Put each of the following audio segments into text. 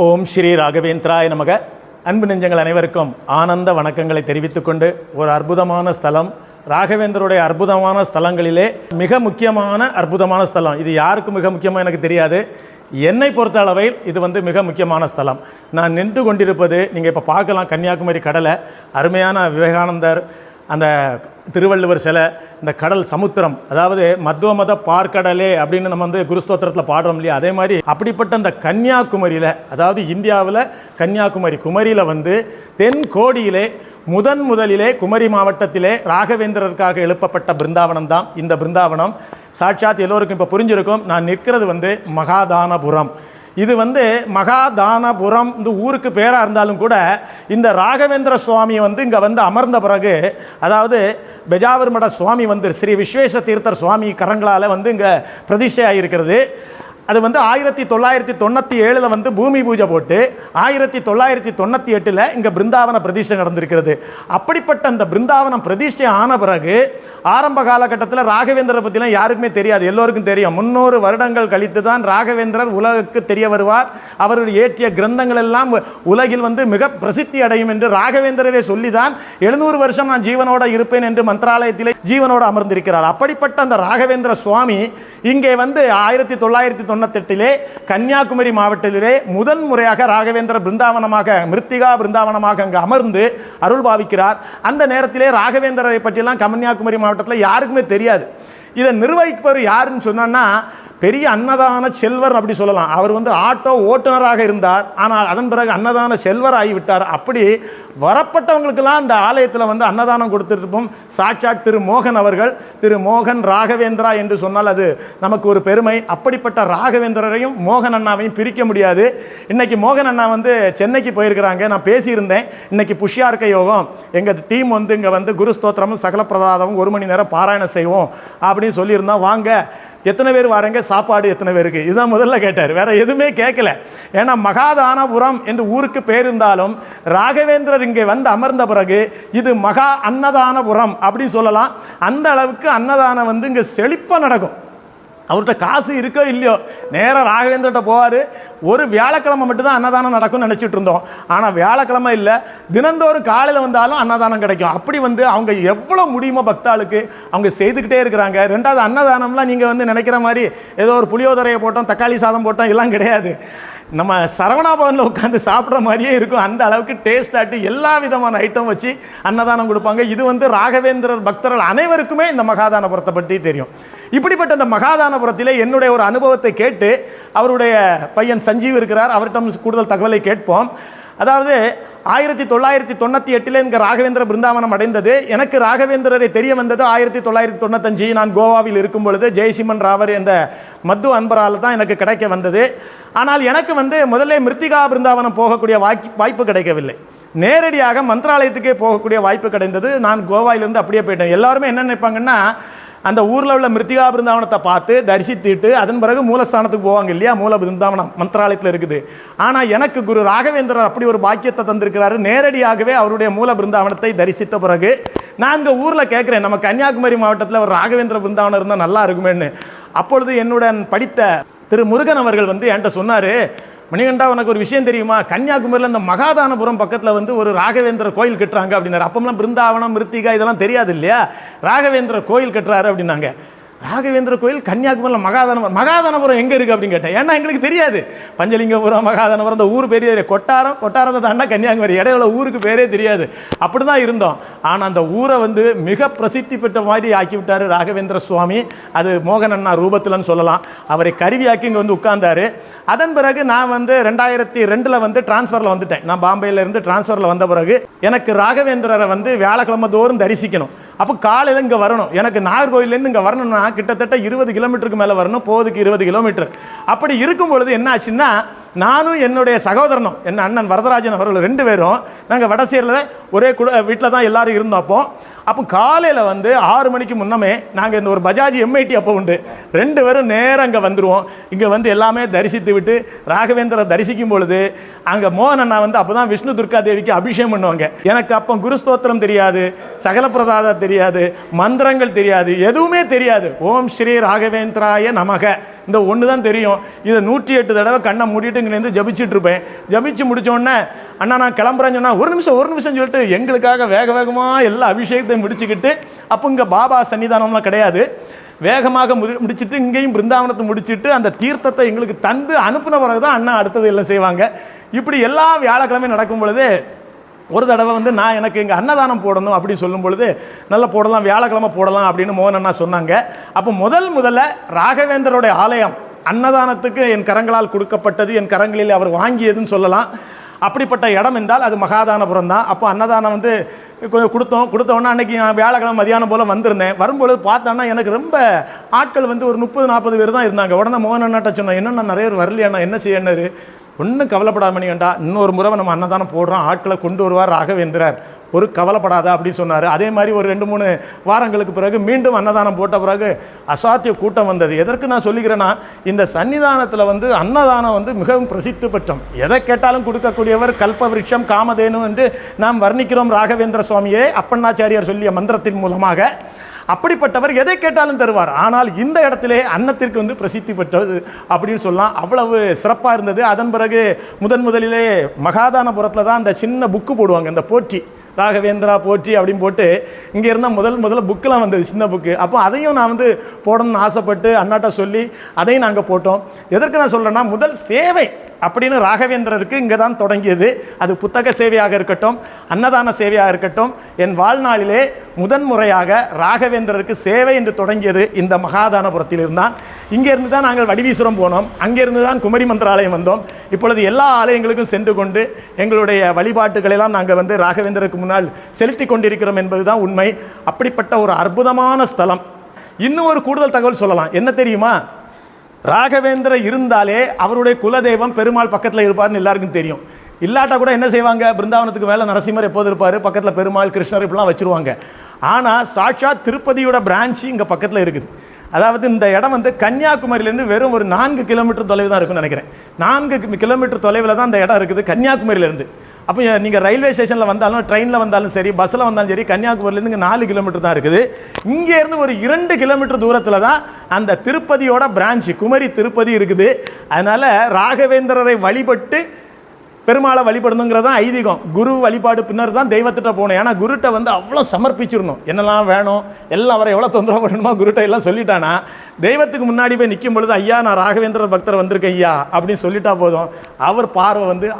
ஓம் ஸ்ரீ ராகவேந்திராய நமக. அன்பு நெஞ்சங்கள் அனைவருக்கும் ஆனந்த வணக்கங்களை தெரிவித்துக்கொண்டு ஒரு அற்புதமான ஸ்தலம். ராகவேந்தருடைய அற்புதமான ஸ்தலங்களிலே மிக முக்கியமான அற்புதமான ஸ்தலம். இது யாருக்கு மிக முக்கியமாக எனக்கு தெரியாது. என்னை பொறுத்த அளவில் இது வந்து மிக முக்கியமான ஸ்தலம். நான் நின்று கொண்டிருப்பது நீங்கள் இப்போ பார்க்கலாம் கன்னியாகுமரி கடலை. அருமையான விவேகானந்தர் அந்த திருவள்ளுவர் சிலை இந்த கடல் சமுத்திரம் அதாவது மத்துவ மத பார்க்கடலே அப்படின்னு நம்ம வந்து குருஸ்தோத்திரத்தில் பாடுறோம் இல்லையா? அதே மாதிரி அப்படிப்பட்ட அந்த கன்னியாகுமரியில் அதாவது இந்தியாவில் கன்னியாகுமரி குமரியில் வந்து தென் கோடியிலே முதன் முதலிலே குமரி மாவட்டத்திலே ராகவேந்திரருக்காக எழுப்பப்பட்ட பிருந்தாவனம் தான் இந்த பிருந்தாவனம். சாட்சாத் எல்லோருக்கும் இப்போ புரிஞ்சிருக்கும் நான் நிற்கிறது வந்து மகாதானபுரம். இது வந்து மகாதானபுரம் இந்த ஊருக்கு பேராக இருந்தாலும் கூட இந்த ராகவேந்திர சுவாமி வந்து இங்கே வந்து அமர்ந்த பிறகு அதாவது பெஜாவர் மட சுவாமி வந்து ஸ்ரீ விஸ்வேஷ தீர்த்தர் சுவாமி கரங்களால் வந்து இங்கே பிரதிஷ்டை ஆகியிருக்கிறது அது வந்து ஆயிரத்தி தொள்ளாயிரத்தி தொண்ணூற்றி ஏழில் வந்து பூமி பூஜை போட்டு ஆயிரத்தி தொள்ளாயிரத்தி தொண்ணூற்றி எட்டில் இங்கே பிருந்தாவன பிரதிஷ்டை நடந்திருக்கிறது. அப்படிப்பட்ட அந்த பிருந்தாவனம் பிரதிஷ்டை ஆன பிறகு ஆரம்ப காலகட்டத்தில் ராகவேந்திரரை பற்றிலாம் யாருக்குமே தெரியாது. எல்லோருக்கும் தெரியும். முன்னூறு வருடங்கள் கழித்து தான் ராகவேந்திரர் உலகுக்கு தெரிய வருவார். அவருடைய இயற்றிய கிரந்தங்கள் எல்லாம் உலகில் வந்து மிக பிரசித்தி அடையும் என்று ராகவேந்திரரே சொல்லி தான் எழுநூறு வருஷம் நான் ஜீவனோட இருப்பேன் என்று மந்திராலயத்திலே ஜீவனோடு அமர்ந்திருக்கிறார். அப்படிப்பட்ட அந்த ராகவேந்திர சுவாமி இங்கே வந்து ஆயிரத்தி தொள்ளாயிரத்தி தொண்ணூத்தெட்டிலே கன்னியாகுமரி மாவட்டத்திலே முதன் முறையாக ராகவேந்திர பிருந்தாவனமாக மிருத்திகா பிருந்தாவனமாக அங்கு அமர்ந்து அருள் பாவிக்கிறார். அந்த நேரத்திலே ராகவேந்திரரை பற்றியெல்லாம் கன்னியாகுமரி மாவட்டத்தில் யாருக்குமே தெரியாது. இதை நிர்வகிப்பவர் யாருன்னு சொன்னா பெரிய அன்னதான செல்வர் அப்படி சொல்லலாம். அவர் வந்து ஆட்டோ ஓட்டுநராக இருந்தார். ஆனால் அதன் பிறகு அன்னதான செல்வர் ஆகிவிட்டார். அப்படி வரப்பட்டவங்களுக்கெல்லாம் இந்த ஆலயத்தில் வந்து அன்னதானம் கொடுத்துருப்போம். சாட்சாத் திரு மோகன் அவர்கள் திரு மோகன் ராகவேந்திரா என்று சொன்னால் அது நமக்கு ஒரு பெருமை. அப்படிப்பட்ட ராகவேந்திரரையும் மோகன் அண்ணாவையும் பிரிக்க முடியாது. இன்றைக்கி மோகன் அண்ணா வந்து சென்னைக்கு போயிருக்கிறாங்க. நான் பேசியிருந்தேன். இன்றைக்கி புஷ்யார்க்க யோகம். எங்கள் டீம் வந்து இங்கே வந்து குரு ஸ்தோத்திரமும் சகல பிரதாதமும் ஒரு மணி நேரம் பாராயணம் செய்வோம். அப்படின்னு சொல்லியிருந்தோம் வாங்க எத்தனை பேர் வாரங்க? சாப்பாடு எத்தனை பேருக்கு? இதுதான் முதல்ல கேட்டார். வேற எதுவுமே கேட்கல ஏன்னா மகாதானபுரம் என்று ஊருக்கு பேர் இருந்தாலும் ராகவேந்திரர் இங்கே வந்து அமர்ந்த பிறகு இது மகா அன்னதானபுரம் அப்படின்னு சொல்லலாம். அந்த அளவுக்கு அன்னதானம் வந்து இங்கே செழிப்பாக நடக்கும். அவர்கிட்ட காசு இருக்கோ இல்லையோ நேராக ராகவேந்திரட்ட போவார். ஒரு வியாழக்கிழமை மட்டும்தான் அன்னதானம் நடக்கும்னு நினச்சிட்டு இருந்தோம். ஆனால் வியாழக்கிழமை இல்லை. தினந்தோறும் காலையில் வந்தாலும் அன்னதானம் கிடைக்கும். அப்படி வந்து அவங்க எவ்வளோ முடியுமோ பக்தாளுக்கு அவங்க செய்துக்கிட்டே இருக்கிறாங்க. ரெண்டாவது அன்னதானம்லாம் நீங்கள் வந்து நினைக்கிற மாதிரி ஏதோ ஒரு புளியோதரையை போட்டோம் தக்காளி சாதம் போட்டோம் எல்லாம் கிடையாது. நம்ம சரவணா பவனில் உட்காந்து சாப்பிட்ற மாதிரியே இருக்கும். அந்த அளவுக்கு டேஸ்ட் ஆட்டி எல்லா விதமான ஐட்டம் வச்சு அன்னதானம் கொடுப்பாங்க. இது வந்து ராகவேந்திரர் பக்தர்கள் அனைவருக்குமே இந்த மகாதானபுரத்தை பற்றி தெரியும். இப்படிப்பட்ட இந்த மகாதானபுரத்தில் என்னுடைய ஒரு அனுபவத்தை கேட்டு அவருடைய பையன் சஞ்சீவ் இருக்கிறார். அவர்கிட்ட கூடுதல் தகவலை கேட்போம். அதாவது ஆயிரத்தி தொள்ளாயிரத்தி தொண்ணூற்றி எட்டில் இங்கே ராகவேந்திர பிருந்தாவனம் அடைந்தது. எனக்கு ராகவேந்திரரை தெரிய வந்தது ஆயிரத்தி தொள்ளாயிரத்தி தொண்ணூத்தஞ்சு. நான் கோவாவில் இருக்கும் பொழுது ஜெய்சிமன் ராவர் என்ற மத்து அன்பரால் தான் எனக்கு கிடைக்க வந்தது. ஆனால் எனக்கு வந்து முதல்ல மிருத்திகா பிருந்தாவனம் போகக்கூடிய வாய்ப்பு வாய்ப்பு கிடைக்கவில்லை. நேரடியாக மந்திராலயத்துக்கே போகக்கூடிய வாய்ப்பு கிடைந்தது. நான் கோவாயிலிருந்து அப்படியே போயிட்டேன். எல்லாருமே என்ன நினைப்பாங்கன்னா அந்த ஊரில் உள்ள மிருத்திகா பிருந்தாவனத்தை பார்த்து தரிசித்துட்டு அதன் பிறகு மூலஸ்தானத்துக்கு போவாங்க இல்லையா? மூல பிருந்தாவனம் மந்திராலயத்தில் இருக்குது. ஆனால் எனக்கு குரு ராகவேந்திரர் அப்படி ஒரு பாக்கியத்தை தந்திருக்கிறாரு. நேரடியாகவே அவருடைய மூல பிருந்தாவனத்தை தரிசித்த பிறகு நான் இங்கே ஊரில் கேட்குறேன் நம்ம கன்னியாகுமரி மாவட்டத்தில் ஒரு ராகவேந்திர பிருந்தாவனம் இருந்தால் நல்லா இருக்குமேன்னு. அப்பொழுது என்னுடன் படித்த திரு முருகன் அவர்கள் வந்து என்கிட்ட சொன்னார் மணிகண்டா உனக்கு ஒரு விஷயம் தெரியுமா? கன்னியாகுமரியில் இந்த மகாதானபுரம் பக்கத்தில் வந்து ஒரு ராகவேந்திர கோயில் கட்டுறாங்க அப்படின்னாரு. அப்போம்லாம் பிருந்தாவனம் மிருத்திகா இதெல்லாம் தெரியாது இல்லையா? ராகவேந்திர கோயில் கட்டுறாரு அப்படின்னாங்க. ராகவேந்திர கோயில் கன்னியாகுமரியில் மகாதானபுரம் மகாதானபுரம் எங்கே இருக்குது அப்படின்னு கேட்டேன். ஏன்னா எங்களுக்கு தெரியாது. பஞ்சலிங்கபுரம் மகாதானபுரம் அந்த ஊர் பெரிய கொட்டாரம் கொட்டாரத்தை தாண்டா கன்னியாகுமரி. இடையில ஊருக்கு பேரே தெரியாது. அப்படி தான் இருந்தோம். ஆனால் அந்த ஊரை வந்து மிக பிரசித்தி பெற்ற மாதிரி ஆக்கி விட்டார் ராகவேந்திர சுவாமி. அது மோகன் அண்ணா ரூபத்தில்னு சொல்லலாம். அவரை கருவியாக்கி இங்கே வந்து உட்கார்ந்தார். அதன் பிறகு நான் வந்து ரெண்டாயிரத்தி ரெண்டில் வந்து டிரான்ஸ்ஃபரில் வந்துட்டேன். நான் பாம்பேயிலேருந்து டிரான்ஸ்ஃபரில் வந்த பிறகு எனக்கு ராகவேந்திரரை வந்து வியாழக்கிழமை தோறும் தரிசிக்கணும். அப்போ காலையில் இங்கே வரணும். எனக்கு நாகர்கோவிலேருந்து இங்கே வரணும்னா கிட்டத்தட்ட இருபது கிலோமீட்டருக்கு மேலே வரணும். போதுக்கு இருபது கிலோமீட்டர். அப்படி இருக்கும் பொழுது என்ன ஆச்சுன்னா நானும் என்னுடைய சகோதரனும் என் அண்ணன் வரதராஜன் அவர்கள் ரெண்டு பேரும் நாங்கள் வடசேரில் ஒரே குடு வீட்டில் தான் எல்லாரும் இருந்தப்போ அப்போ. அப்போ காலையில் வந்து ஆறு மணிக்கு முன்னமே நாங்கள் இந்த ஒரு பஜாஜ் எம்ஐடி அப்போ உண்டு. ரெண்டு பேரும் நேரம் அங்கே வந்துடுவோம் இங்கே வந்து எல்லாமே தரிசித்து விட்டு ராகவேந்திர தரிசிக்கும் பொழுது அங்கே மோகன் அண்ணா வந்து அப்போ தான் விஷ்ணு துர்கா தேவிக்கு அபிஷேகம் பண்ணுவாங்க. எனக்கு அப்போ குருஸ்தோத்திரம் தெரியாது சகல பிரதாதா தெரியாது மந்திரங்கள் தெரியாது எதுவுமே தெரியாது. ஓம் ஸ்ரீ ராகவேந்திராய நமக. இந்த ஒன்று தான் தெரியும். இதை நூற்றி எட்டு தடவை கண்ணை மூடிட்டு இங்கேருந்து ஜபிச்சுட்டு இருப்பேன். ஜபிச்சு முடித்தோடனே அண்ணா நான் கிளம்புறேன்னு சொன்னால் ஒரு நிமிஷம் ஒரு நிமிஷம் சொல்லிட்டு எங்களுக்காக வேக வேகமாக எல்லா அபிஷேகத்தையும் முடிச்சுக்கிட்டு அப்போ இங்கே பாபா சன்னிதானம்லாம் கிடையாது. வேகமாக முடி முடிச்சிட்டு இங்கேயும் பிருந்தாவனத்தை முடிச்சிட்டு அந்த தீர்த்தத்தை எங்களுக்கு தந்து அனுப்பின பிறகு தான் அண்ணா அடுத்தது எல்லாம் செய்வாங்க. இப்படி எல்லா வியாழக்கிழமையும் நடக்கும் பொழுது ஒரு தடவை வந்து நான் எனக்கு இங்கே அன்னதானம் போடணும் அப்படின்னு சொல்லும் பொழுது நல்லா போடலாம் வியாழக்கிழமை போடலாம் அப்படின்னு மோகன் அண்ணா சொன்னாங்க. அப்போ முதல் முதல்ல ராகவேந்தருடைய ஆலயம் அன்னதானத்துக்கு என் கரங்களால் கொடுக்கப்பட்டது என் கரங்களில் அவர் வாங்கியதுன்னு சொல்லலாம். அப்படிப்பட்ட இடம் என்றால் அது மகாதானபுரம் தான். அப்போ அன்னதானம் வந்து கொஞ்சம் கொடுத்தோம். கொடுத்த அன்றைக்கி நான் வியாழக்கிழமை மதியானம் போல் வந்திருந்தேன். வரும்பொழுது பார்த்தோன்னா எனக்கு ரொம்ப ஆட்கள் வந்து ஒரு முப்பது நாற்பது பேர் தான் இருந்தாங்க. உடனே மோகன் அண்ணாட்ட சொன்னேன் என்னென்ன நிறைய பேர் வரலையாண்ணா? என்ன செய்யணுரு ஒன்றும் கவலைப்படாம வேண்டாம் இன்னொரு முறை நம்ம அன்னதானம் போடுறோம். ஆட்களை கொண்டு வருவார் ராகவேந்திரர். ஒரு கவலைப்படாத அப்படின்னு சொன்னார். அதே மாதிரி ஒரு ரெண்டு மூணு வாரங்களுக்கு பிறகு மீண்டும் அன்னதானம் போட்ட பிறகு அசாத்திய கூட்டம் வந்தது. எதற்கு நான் சொல்லிக்கிறேன்னா இந்த சன்னிதானத்தில் வந்து அன்னதானம் வந்து மிகவும் பிரசித்தி பெற்றம். எதை கேட்டாலும் கொடுக்கக்கூடியவர் கல்பவிருஷம் காமதேனு என்று நாம் வர்ணிக்கிறோம் ராகவேந்திர சுவாமியே. அப்பண்ணாச்சாரியார் சொல்லிய மந்திரத்தின் மூலமாக அப்படிப்பட்டவர் எதை கேட்டாலும் தருவார். ஆனால் இந்த இடத்திலே அன்னத்திற்கு வந்து பிரசித்தி பெற்றது அப்படின்னு சொல்லலாம். அவ்வளவு சிறப்பாக இருந்தது. அதன் பிறகு முதன் முதலிலே மகாதானபுரத்தில் தான் அந்த சின்ன புக்கு போடுவாங்க. இந்த போற்றி ராகவேந்திரா போற்றி அப்படின்னு போட்டு இங்கே இருந்தால் முதல் முதல்ல புக்கெலாம் வந்தது சின்ன புக்கு அப்போ அதையும் நான் வந்து போடணும்னு ஆசைப்பட்டு அண்ணாட்ட சொல்லி அதையும் நாங்கள் போட்டோம். எதற்கு நான் சொல்கிறேன்னா முதல் சேவை அப்படின்னு ராகவேந்திரருக்கு இங்கே தான் தொடங்கியது. அது புத்தக சேவையாக இருக்கட்டும் அன்னதான சேவையாக இருக்கட்டும் என் வாழ்நாளிலே முதன்முறையாக ராகவேந்திரருக்கு சேவை என்று தொடங்கியது இந்த மகாதானபுரத்தில் இருந்தான் இங்கேருந்து தான் நாங்கள் வடிவீஸ்வரம் போனோம். அங்கேருந்து தான் குமரி மந்திராலயம் வந்தோம். இப்பொழுது எல்லா ஆலயங்களுக்கும் சென்று கொண்டு எங்களுடைய வழிபாட்டுகளெல்லாம் நாங்கள் வந்து ராகவேந்திரருக்கு முன்னால் செலுத்தி கொண்டிருக்கிறோம் என்பது தான் உண்மை. அப்படிப்பட்ட ஒரு அற்புதமான ஸ்தலம். இன்னும் ஒரு கூடுதல் தகவல் சொல்லலாம். என்ன தெரியுமா? ராகவேந்திர இருந்தாலே அவருடைய குலதெய்வம் பெருமாள் பக்கத்தில் இருப்பார்னு எல்லாருக்கும் தெரியும். இல்லாட்டா கூட என்ன செய்வாங்க? பிருந்தாவனத்துக்கு மேலே நரசிம்மர் எப்போது இருப்பார்? பக்கத்தில் பெருமாள் கிருஷ்ணர் இப்படிலாம் வச்சுருவாங்க. ஆனால் சாட்சாத் திருப்பதியோட பிரான்ச்சு இங்கே பக்கத்தில் இருக்குது. அதாவது இந்த இடம் வந்து கன்னியாகுமரியிலேருந்து வெறும் ஒரு நான்கு கிலோமீட்டர் தொலைவு தான் இருக்கும்னு நினைக்கிறேன். நான்கு கிலோமீட்டர் தொலைவில் தான் இந்த இடம் இருக்குது கன்னியாகுமரியிலேருந்து. அப்போ நீங்கள் ரயில்வே ஸ்டேஷனில் வந்தாலும் ட்ரெயினில் வந்தாலும் சரி பஸ்ஸில் வந்தாலும் சரி கன்னியாகுமரியிலேருந்து இங்கே நாலு கிலோமீட்டர் தான் இருக்குது. இங்கேருந்து ஒரு இரண்டு கிலோமீட்டர் தூரத்தில் தான் அந்த திருப்பதியோட பிரான்ச் குமரி திருப்பதி இருக்குது. அதனால் ராகவேந்திரரை வழிபட்டு பெருமாளை வழிபடணுங்கிறது தான் ஐதீகம். குரு வழிபாடு பின்னர் தான் தெய்வத்திட்ட போகணும். ஏன்னா குருட்ட வந்து அவ்வளோ சமர்ப்பிச்சிடணும். என்னெல்லாம் வேணும் எல்லாம் அவரை எவ்வளோ தொந்தரவு பண்ணணுமோ குருட்ட எல்லாம் சொல்லிட்டானா தெய்வத்துக்கு முன்னாடி போய் நிற்கும் பொழுது ஐயா நான் ராகவேந்திர பக்தர் வந்திருக்கேன் ஐயா அப்படின்னு சொல்லிட்டா போதும். அவர் பார்வை வந்து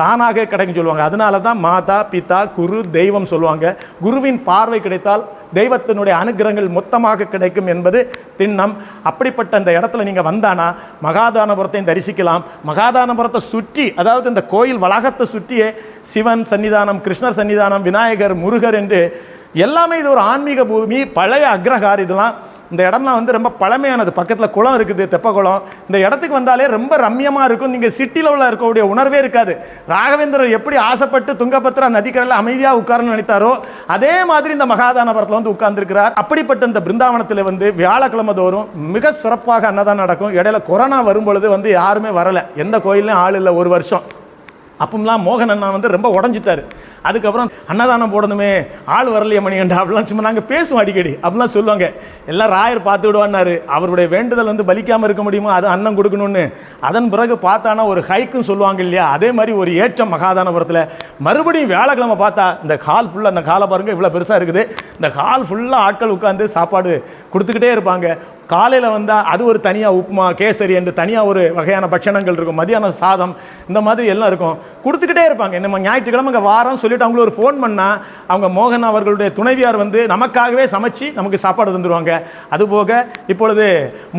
தானாக கிடைக்கும் சொல்லுவாங்க. அதனால தான் மாதா பிதா குரு தெய்வம் சொல்லுவாங்க. குருவின் பார்வை கிடைத்தால் தெய்வத்தினுடைய அனுகிரகங்கள் மொத்தமாக கிடைக்கும் என்பது திண்ணம். அப்படிப்பட்ட அந்த இடத்துல நீங்கள் வந்தானா மகாதானபுரத்தையும் தரிசிக்கலாம். மகாதானபுரத்தை சுற்றி அதாவது இந்த கோயில் வளாகத்தை சுற்றியே சிவன் சன்னிதானம் கிருஷ்ணர் சன்னிதானம் விநாயகர் முருகர் என்று எல்லாமே இது ஒரு ஆன்மீக பூமி பழைய அக்ரஹார் இதெல்லாம் இந்த இடம்லாம் வந்து ரொம்ப பழமையானது. பக்கத்தில் குளம் இருக்குது தெப்ப குளம் இந்த இடத்துக்கு வந்தாலே ரொம்ப ரம்யமாக இருக்கும். நீங்கள் சிட்டியில் உள்ள இருக்கக்கூடிய உணர்வே இருக்காது. ராகவேந்திரர் எப்படி ஆசைப்பட்டு துங்கபத்ரா நதிக்கரையில் அமைதியாக உட்காரன்னு நினைத்தாரோ அதே மாதிரி இந்த மகாதானபுரத்தில் வந்து உட்கார்ந்துருக்கிறார். அப்படிப்பட்ட இந்த பிருந்தாவனத்தில் வந்து வியாழக்கிழமை தோறும் மிக சிறப்பாக அன்னதானம் நடக்கும். இடையில கொரோனா வரும்பொழுது வந்து யாருமே வரலை. எந்த கோயிலையும் ஆள் இல்லை ஒரு வருஷம். அப்பம்லாம் மோகன் அண்ணா வந்து ரொம்ப உடஞ்சிட்டாரு. அதுக்கப்புறம் அன்னதானம் போடணுமே ஆள் வரலையே மணிகண்டா அப்படிலாம் சும்மா நாங்கள் பேசுவோம் அடிக்கடி. அப்படிலாம் சொல்லுவாங்க. எல்லாம் ராயர் பார்த்து விடுவான்னாரு. அவருடைய வேண்டுதல் வந்து பலிக்காமல் இருக்க முடியுமா? அது அன்னம் கொடுக்கணும்னு. அதன் பிறகு பார்த்தானா ஒரு ஹைக்கும் சொல்லுவாங்க இல்லையா? அதே மாதிரி ஒரு ஏற்றம் மகாதானபுரத்தில். மறுபடியும் வியாழக்கிழமை பார்த்தா இந்த கால் ஃபுல்லாக அந்த காலை பாருங்கள் இவ்வளோ பெருசாக இருக்குது. இந்த கால் ஃபுல்லாக ஆட்கள் உட்காந்து சாப்பாடு கொடுத்துக்கிட்டே இருப்பாங்க. காலையில் வந்தால் அது ஒரு தனியாக உப்புமா கேசரி என்று தனியாக ஒரு வகையான பட்சணங்கள் இருக்கும். மதியானம் சாதம் இந்த மாதிரி எல்லாம் இருக்கும். கொடுத்துக்கிட்டே இருப்பாங்க. நம்ம ஞாயிற்றுக்கிழமை இங்கே வாரம் சொல்லிட்டு அவங்களுக்கு ஒரு ஃபோன் பண்ணால் அவங்க மோகன் அவர்களுடைய துணைவியார் வந்து நமக்காகவே சமைச்சு நமக்கு சாப்பாடு தந்துடுவாங்க அதுபோக இப்பொழுது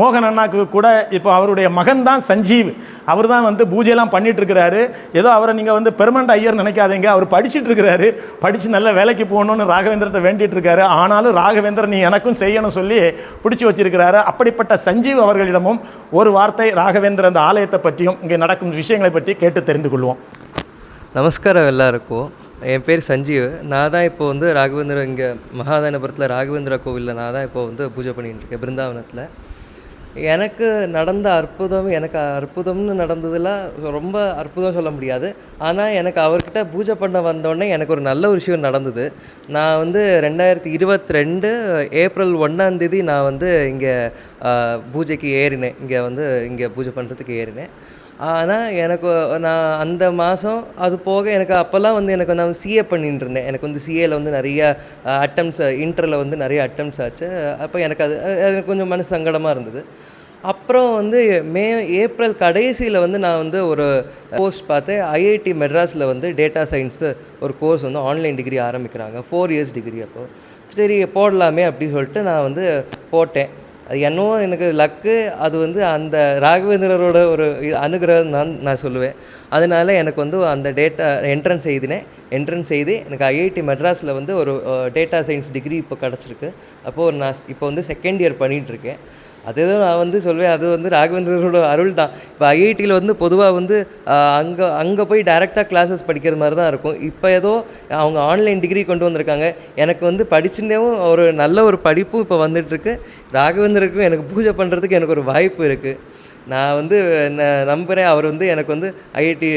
மோகன் அண்ணாக்கு கூட இப்போ அவருடைய மகன் தான் சஞ்சீவ். அவர் தான் வந்து பூஜையெல்லாம் பண்ணிட்டு இருக்கிறாரு ஏதோ அவரை நீங்கள் வந்து பெர்மனண்ட் ஐயர் நினைக்காதீங்க. அவர் படிச்சுட்டு இருக்கிறாரு படித்து நல்ல வேலைக்கு போகணும்னு ராகவேந்திரத்தை வேண்டிட்டு இருக்காரு ஆனாலும் ராகவேந்திரன் நீ எனக்கும் செய்யணும் சொல்லி பிடிச்சி வச்சிருக்கிறாரு. அப்படிப்பட்ட சஞ்சீவ் அவர்களிடமும் ஒரு வார்த்தை ராகவேந்திரன் அந்த ஆலயத்தை பற்றியும் இங்கே நடக்கும் விஷயங்களை பற்றி கேட்டு தெரிந்து கொள்வோம். நமஸ்காரம் எல்லாருக்கும். என் பேர் சஞ்சீவ். நான் தான் இப்போ வந்து ராகவேந்திர இங்கே மகாதானபுரத்தில் ராகவேந்திரா கோவிலில் நான் தான் இப்போ வந்து பூஜை பண்ணிகிட்டுருக்கேன் பிருந்தாவனத்தில். எனக்கு நடந்த அற்புதம் எனக்கு அற்புதம்னு நடந்ததுலாம் ரொம்ப அற்புதம் சொல்ல முடியாது. ஆனால் எனக்கு அவர்கிட்ட பூஜை பண்ண வந்தோடனே எனக்கு ஒரு நல்ல ஒரு விஷயம் நடந்தது. நான் வந்து ரெண்டாயிரத்தி இருபத்தி ரெண்டு ஏப்ரல் ஒன்றாந்தேதி நான் வந்து இங்கே பூஜைக்கு ஏறினேன். இங்கே வந்து இங்கே பூஜை பண்ணுறதுக்கு ஏறினேன். ஆனால் எனக்கு நான் அந்த மாதம் அது போக எனக்கு அப்போல்லாம் வந்து எனக்கு நான் சிஏ பண்ணிட்டு இருந்தேன் எனக்கு வந்து சிஏல வந்து நிறைய அட்டம்ஸ் இன்டரில் வந்து நிறைய அட்டம்ஸ் ஆச்சு. அப்போ எனக்கு அது எனக்கு கொஞ்சம் மனசு சங்கடமாக இருந்தது. அப்புறம் வந்து மே ஏப்ரல் கடைசியில் வந்து நான் வந்து ஒரு கோர்ஸ் பார்த்தேன். ஐஐடி மெட்ராஸில் வந்து டேட்டா சயின்ஸு ஒரு கோர்ஸ் வந்து ஆன்லைன் டிகிரி ஆரம்பிக்கிறாங்க. ஃபோர் இயர்ஸ் டிகிரி அப்போது சரி போடலாமே அப்படின்னு சொல்லிட்டு நான் வந்து போட்டேன். அது என்னவோ எனக்கு லக்கு அது வந்து அந்த ராகவேந்திரரோட ஒரு அனுகிரகம் தான் நான் சொல்லுவேன். அதனால எனக்கு வந்து அந்த டேட்டா என்ட்ரன்ஸ் எழுதினேன். என்ட்ரன்ஸ் செய்து எனக்கு ஐஐடி மெட்ராஸில் வந்து ஒரு டேட்டா சயின்ஸ் டிகிரி இப்போ கிடச்சிருக்கு. அப்போது நான் இப்போ வந்து செகண்ட் இயர் பண்ணிகிட்ருக்கேன் அதுதான் நான் வந்து சொல்வேன் அது வந்து ராகவேந்திரரோட அருள் தான் இப்போ ஐஐடியில் வந்து பொதுவாக வந்து அங்கே அங்கே போய் டைரெக்டாக கிளாஸஸ் படிக்கிற மாதிரி தான் இருக்கும். இப்போ ஏதோ அவங்க ஆன்லைன் டிகிரி கொண்டு வந்திருக்காங்க. எனக்கு வந்து படிச்சுட்டேவும் ஒரு நல்ல ஒரு படிப்பும் இப்போ வந்துட்டுருக்கு. ராகவேந்திரருக்கும் எனக்கு பூஜை பண்ணுறதுக்கு எனக்கு ஒரு வாய்ப்பு இருக்குது நான் வந்து ந- நம்புகிறேன் அவர் வந்து எனக்கு வந்து ஐஐடி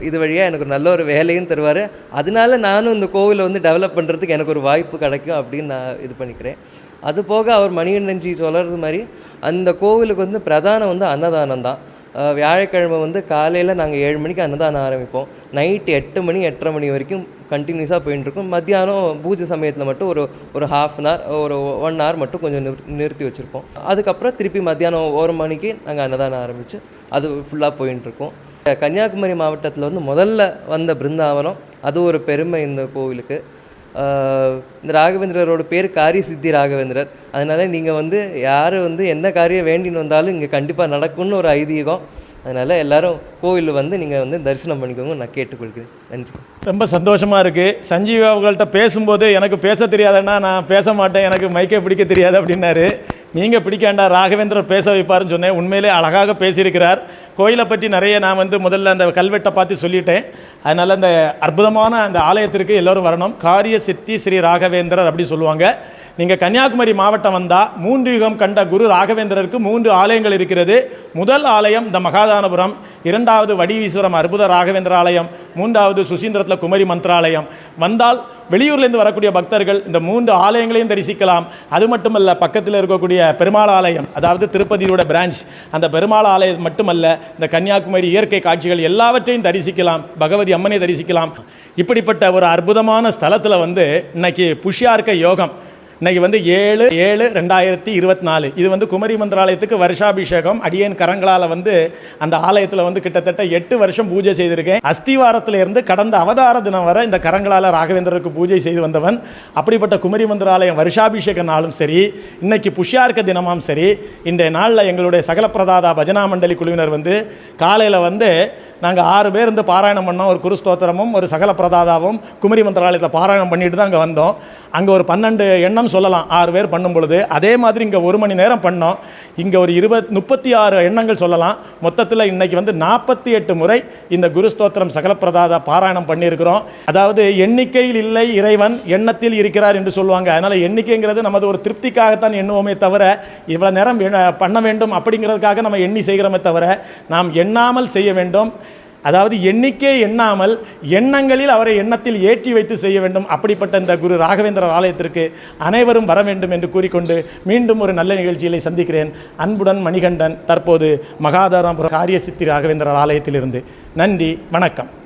இது வழியாக எனக்கு ஒரு நல்ல ஒரு வேலையும் தருவார். அதனால நானும் இந்த கோவிலை வந்து டெவலப் பண்ணுறதுக்கு எனக்கு ஒரு வாய்ப்பு கிடைக்கும் அப்படின்னு நான் இது பண்ணிக்கிறேன். அது போக அவர் மணிகண்டன்ஜி சொல்கிறது மாதிரி அந்த கோவிலுக்கு வந்து பிரதானம் வந்து அன்னதானம் தான். வியாழக்கிழமை வந்து காலையில் நாங்கள் ஏழு மணிக்கு அன்னதானம் ஆரம்பிப்போம். நைட்டு எட்டு மணி எட்டரை மணி வரைக்கும் கண்டினியூஸாக போயிட்டுருக்கும் மத்தியானம் பூஜை சமயத்தில் மட்டும் ஒரு ஒரு ஹாஃப் அன் ஹவர் ஒரு ஒன் ஹவர் மட்டும் கொஞ்சம் நிறு நிறுத்தி வச்சுருப்போம். அதுக்கப்புறம் திருப்பி மத்தியானம் ஒரு மணிக்கு நாங்கள் அன்னதானம் ஆரம்பித்து அது ஃபுல்லாக போயின்ட்டுருக்கோம் கன்னியாகுமரி மாவட்டத்தில் வந்து முதல்ல வந்த பிருந்தாவனம் அது ஒரு பெருமை இந்த கோவிலுக்கு. இந்த ராகவேந்திரரோட பேர் காரிய சித்தி ராகவேந்திரர். அதனால் நீங்கள் வந்து யார் வந்து என்ன காரியம் வேண்டின்னு வந்தாலும் இங்கே கண்டிப்பாக நடக்கும்னு ஒரு ஐதீகம். அதனால் எல்லாரும் கோவிலில் வந்து நீங்கள் வந்து தரிசனம் பண்ணிக்கோங்க நான் கேட்டுக்கொள்கிறேன். நன்றி. ரொம்ப சந்தோஷமாக இருக்குது சஞ்சீவ் அவர்கள்ட்ட பேசும்போது எனக்கு பேச தெரியாதுன்னா நான் பேச மாட்டேன் எனக்கு மைக்கே பிடிக்க தெரியாது அப்படின்னாரு. நீங்கள் பிடிக்காண்டா ராகவேந்திரர் பேச வைப்பாருன்னு சொன்னேன். உண்மையிலே அழகாக பேசியிருக்கிறார். கோயிலை பற்றி நிறைய நான் வந்து முதல்ல அந்த கல்வெட்டை பார்த்து சொல்லிட்டேன். அதனால் அந்த அற்புதமான அந்த ஆலயத்திற்கு எல்லோரும் வரணும். காரிய சித்தி ஸ்ரீ ராகவேந்திரர் அப்படின்னு சொல்லுவாங்க. நீங்கள் கன்னியாகுமரி மாவட்டம் வந்தால் மூன்று யுகம் கண்ட குரு ராகவேந்திரருக்கு மூன்று ஆலயங்கள் இருக்கிறது. முதல் ஆலயம் இந்த மகாதானபுரம் இரண்டாவது வடிவீஸ்வரம் அற்புத ராகவேந்திர ஆலயம் மூன்றாவது சுசீந்திரத்தில் குமரி மந்திராலயம். வந்தால் வெளியூர்லேருந்து வரக்கூடிய பக்தர்கள் இந்த மூன்று ஆலயங்களையும் தரிசிக்கலாம். அது மட்டுமல்ல பக்கத்தில் இருக்கக்கூடிய பெருமாள் ஆலயம் அதாவது திருப்பதியோட பிரான்ச் அந்த பெருமாள் ஆலயம் மட்டுமல்ல இந்த கன்னியாகுமரி இயற்கை காட்சிகள் எல்லாவற்றையும் தரிசிக்கலாம். பகவதி அம்மனை தரிசிக்கலாம். இப்படிப்பட்ட ஒரு அற்புதமான ஸ்தலத்தில் வந்து இன்னைக்கு புஷ்யார்க்க யோகம். இன்னைக்கு வந்து ஏழு ஏழு ரெண்டாயிரத்தி இருபத்தி நாலு இது வந்து குமரி மந்திராலயத்துக்கு வருஷாபிஷேகம். அடியேன் கரங்களால் வந்து அந்த ஆலயத்தில் வந்து கிட்டத்தட்ட எட்டு வருஷம் பூஜை செய்திருக்கேன். அஸ்திவாரத்தில் இருந்து கடந்த அவதார தினம் வரை இந்த கரங்களால் ராகவேந்திரருக்கு பூஜை செய்து வந்தவன். அப்படிப்பட்ட குமரி மந்திராலயம் வருஷாபிஷேக நாளும் சரி இன்னைக்கு புஷ்யார்க்க தினமும் சரி இன்றைய நாளில் எங்களுடைய சகல பிரதாதா பஜனா மண்டலி குழுவினர் வந்து காலையில் வந்து நாங்கள் ஆறு பேர் இருந்து பாராயணம் பண்ணோம். ஒரு குருஸ்தோத்திரமும் ஒரு சகல பிரதாதாவும் குமரி மந்திராலயத்தை பாராயணம் பண்ணிட்டு தான் அங்கே வந்தோம். அங்கே ஒரு பன்னெண்டு எண்ணம் சொல்லலாம் ஆறு பேர் பண்ணும் பொழுது. அதே மாதிரி இங்கே ஒரு மணி நேரம் பண்ணோம். இங்கே ஒரு இருபத் முப்பத்தி ஆறு எண்ணங்கள் சொல்லலாம். மொத்தத்தில் இன்னைக்கு வந்து நாற்பத்தி எட்டு முறை இந்த குருஸ்தோத்திரம் சகல பிரதாதா பாராயணம் பண்ணியிருக்கிறோம். அதாவது எண்ணிக்கையில் இல்லை இறைவன் எண்ணத்தில் இருக்கிறார் என்று சொல்லுவாங்க. அதனால் எண்ணிக்கைங்கிறது நமது ஒரு திருப்திக்காகத்தான் எண்ணுவோமே தவிர இவ்வளோ நேரம் பண்ண வேண்டும் அப்படிங்கிறதுக்காக நம்ம எண்ணி செய்கிறோமே தவிர நாம் எண்ணாமல் செய்ய வேண்டும். அதாவது எண்ணிக்கை எண்ணாமல் எண்ணங்களில் அவரை எண்ணத்தில் ஏற்றி வைத்து செய்ய வேண்டும். அப்படிப்பட்ட இந்த குரு ராகவேந்திரர் ஆலயத்திற்கு அனைவரும் வர வேண்டும் என்று கூறிக்கொண்டு மீண்டும் ஒரு நல்ல நிகழ்ச்சிகளை சந்திக்கிறேன். அன்புடன் மணிகண்டன் தற்போது மகாதாராபுரம் காரியசித்தி ராகவேந்திரர் ஆலயத்திலிருந்து. நன்றி வணக்கம்.